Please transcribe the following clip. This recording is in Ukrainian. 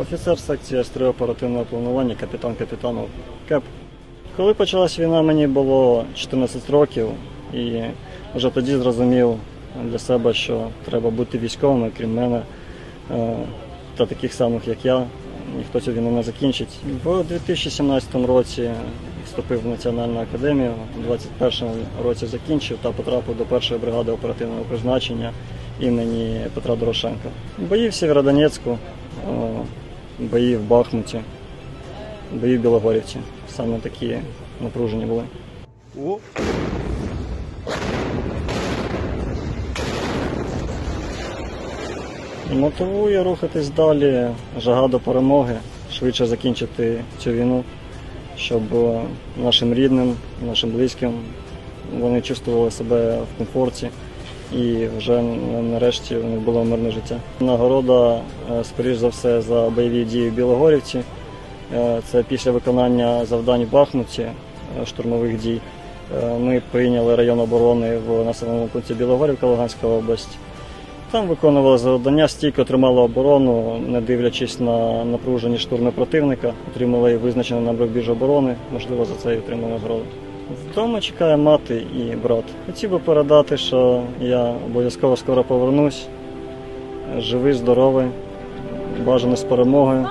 Офіцер секції С3 оперативного планування, капітан капітанов КЕП. Коли почалась війна, мені було 14 років, і вже тоді зрозумів для себе, що треба бути військовим, крім мене е, та таких самих, як я, ніхто цю війну не закінчить. В 2017 році вступив в Національну академію, у 2021 році закінчив та потрапив до першої бригади оперативного призначення імені Петра Дорошенка. Бої в Сєвєродонецьку, бої в Бахмуті, бої в Білогорівці. Саме такі напружені були. О, Мотивує рухатись далі, жага до перемоги, швидше закінчити цю війну, щоб е, нашим рідним, нашим близьким вони чувствували себе в комфорті і вже нарешті у них було мирне життя. Нагорода, е, скоріш за все, за бойові дії в Білогорівці. Е, Це після виконання завдань в Бахмуті, е, штурмових дій. Ми прийняли район оборони в населеному пункті Білогорівка, Луганська область. Там виконували завдання, стійко тримали оборону, не дивлячись на напружені штурми противника, отримали визначений нам рубіж оборони, можливо, за це і отримали нагороду. Вдома чекає мати і брат. Хотів би передати, що я обов'язково скоро повернусь. Живий, здоровий, бажано з перемогою.